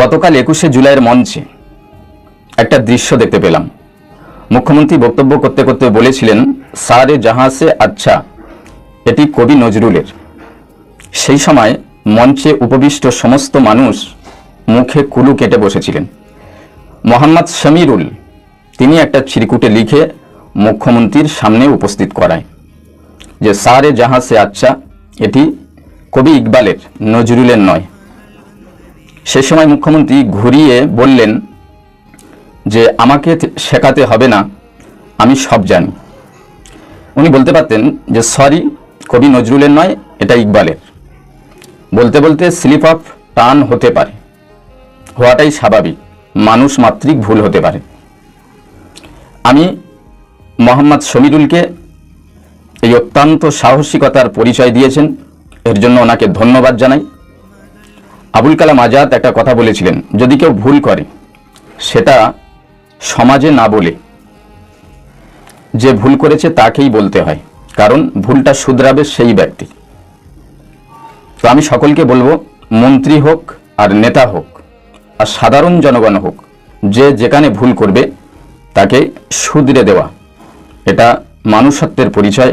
গতকাল একুশে জুলাইয়ের মঞ্চে একটা দৃশ্য দেখতে পেলাম। মুখ্যমন্ত্রী বক্তব্য করতে করতে বলেছিলেন, সারে জাহাঁ সে আচ্ছা এটি কবি নজরুলের। সেই সময় মঞ্চে উপবিষ্ট সমস্ত মানুষ মুখে কুলু কেটে বসেছিলেন। মোহাম্মদ শমিরুল, তিনি একটা চিরকুটে লিখে মুখ্যমন্ত্রীর সামনে উপস্থিত করায় যে, সারে জাহাঁ সে আচ্ছা এটি কবি ইকবালের, নজরুলের নয়। সে সময় মুখ্যমন্ত্রী ঘুরিয়ে বললেন যে, আমাকে শেখাতে হবে না, আমি সব জানি। উনি বলতে পারতেন যে, সরি, কবি নজরুলের নয়, এটা ইকবালের। বলতে বলতে স্লিপ অফ টান হতে পারে। হওয়াটাই স্বাভাবিক, মানুষ মাত্রিক ভুল হতে পারে। আমি মোহাম্মদ শমিরুলকে এই অত্যন্ত সাহসিকতার পরিচয় দিয়েছেন, এর জন্য ওনাকে ধন্যবাদ জানাই। আবুল কালাম আজাদ একটা কথা বলেছিলেন, যদি কেউ ভুল করে, সেটা সমাজে না বলে। যে ভুল করেছে তাকেই বলতে হয়, কারণ ভুলটা শুধরাবে সেই ব্যক্তি। তো আমি সকলকে বলব, মন্ত্রী হোক আর নেতা হোক, আর সাধারণ জনগণ হোক, যে যেখানে ভুল করবে, তাকে শুধরে দেওয়া। এটা মানুষত্বের পরিচয়